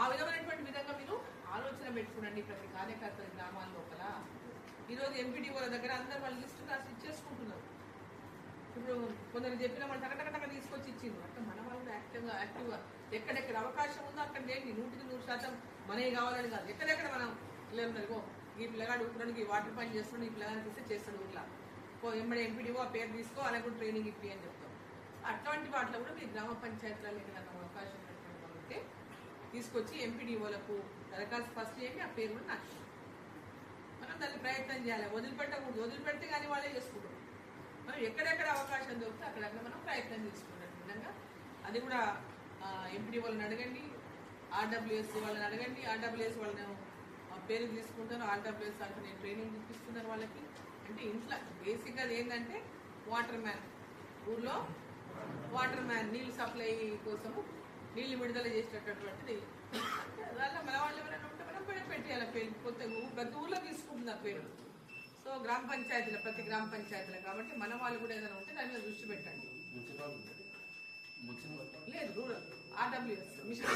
ఆ విధమైనటువంటి విధంగా మీరు ఆలోచన పెట్టుకోండి ప్రతి కార్యకర్తల గ్రామాల లోపల ఈరోజు ఎంపీడీఓల దగ్గర అందరూ వాళ్ళు లిస్టు రాసి ఇచ్చేసుకుంటున్నారు. ఇప్పుడు కొందరు చెప్పిన వాళ్ళు టకటకటక తీసుకొచ్చి ఇచ్చింది అంటే మన వాళ్ళు యాక్టివ్గా యాక్టివ్గా ఎక్కడెక్కడ అవకాశం ఉందో అక్కడ చేయండి నూటికి నూరు శాతం మనవి కావాలని కాదు. ఎక్కడెక్కడ మనం పిల్లలు ఈ పిల్లగాడు ఊరడానికి వాటర్ పని చేస్తున్నాడు ఈ పిల్లగానికి ఇస్తే చేస్తాడు ఊర్లో ఓ ఎంబడి ఎంపీడీఓ ఆ పేరు తీసుకో అలాగే ట్రైనింగ్ ఇప్పి అని చెప్తాం. అట్లాంటి వాటిలో కూడా మీ గ్రామ పంచాయతీలలో ఏదైనా అవకాశం ఉన్నటువంటి వాళ్ళు ఉంటే తీసుకొచ్చి ఎంపీడీఓలకు దరఖాస్తు ఫస్ట్ చేయండి ఆ పేరు కూడా నాకు మనం దాన్ని ప్రయత్నం చేయాలి. వదిలిపెట్టకూడదు వదిలిపెడితే కానీ వాళ్ళే చేసుకుంటారు. మనం ఎక్కడెక్కడ అవకాశం దొరికితే అక్కడక్కడ మనం ప్రయత్నం చేసుకుంటాం. విధంగా అది కూడా ఎంపీడీ వాళ్ళని అడగండి ఆర్డబ్ల్యూఎస్ వాళ్ళని అడగండి. ఆర్డబ్ల్యూఎస్ వాళ్ళని ఆ, పేరు తీసుకుంటాను. ఆర్డబ్ల్యూఎస్ అంటే నేను ట్రైనింగ్ ఇప్పిస్తున్నాను వాళ్ళకి. అంటే ఇంట్లో బేసిక్గా అది ఏంటంటే వాటర్ మ్యాన్ ఊర్లో వాటర్ మ్యాన్ నీళ్ళు సప్లై కోసము నీళ్ళు విడుదల చేసేటటువంటిది దాంట్లో మన వాళ్ళు ఎవరైనా ఉంటే మనం పేరు పెట్టేయాలి పేరు కొత్త ప్రతి ఊర్లో తీసుకుంటుంది ఆ పేరు. సో గ్రామ పంచాయతీల ప్రతి గ్రామ పంచాయతీలో కాబట్టి మన వాళ్ళు కూడా ఏదైనా ఉంటే దాని మీద దృష్టి పెట్టండి. లేదు రూరల్ ఆర్డబ్ల్యూఎస్ మిషన్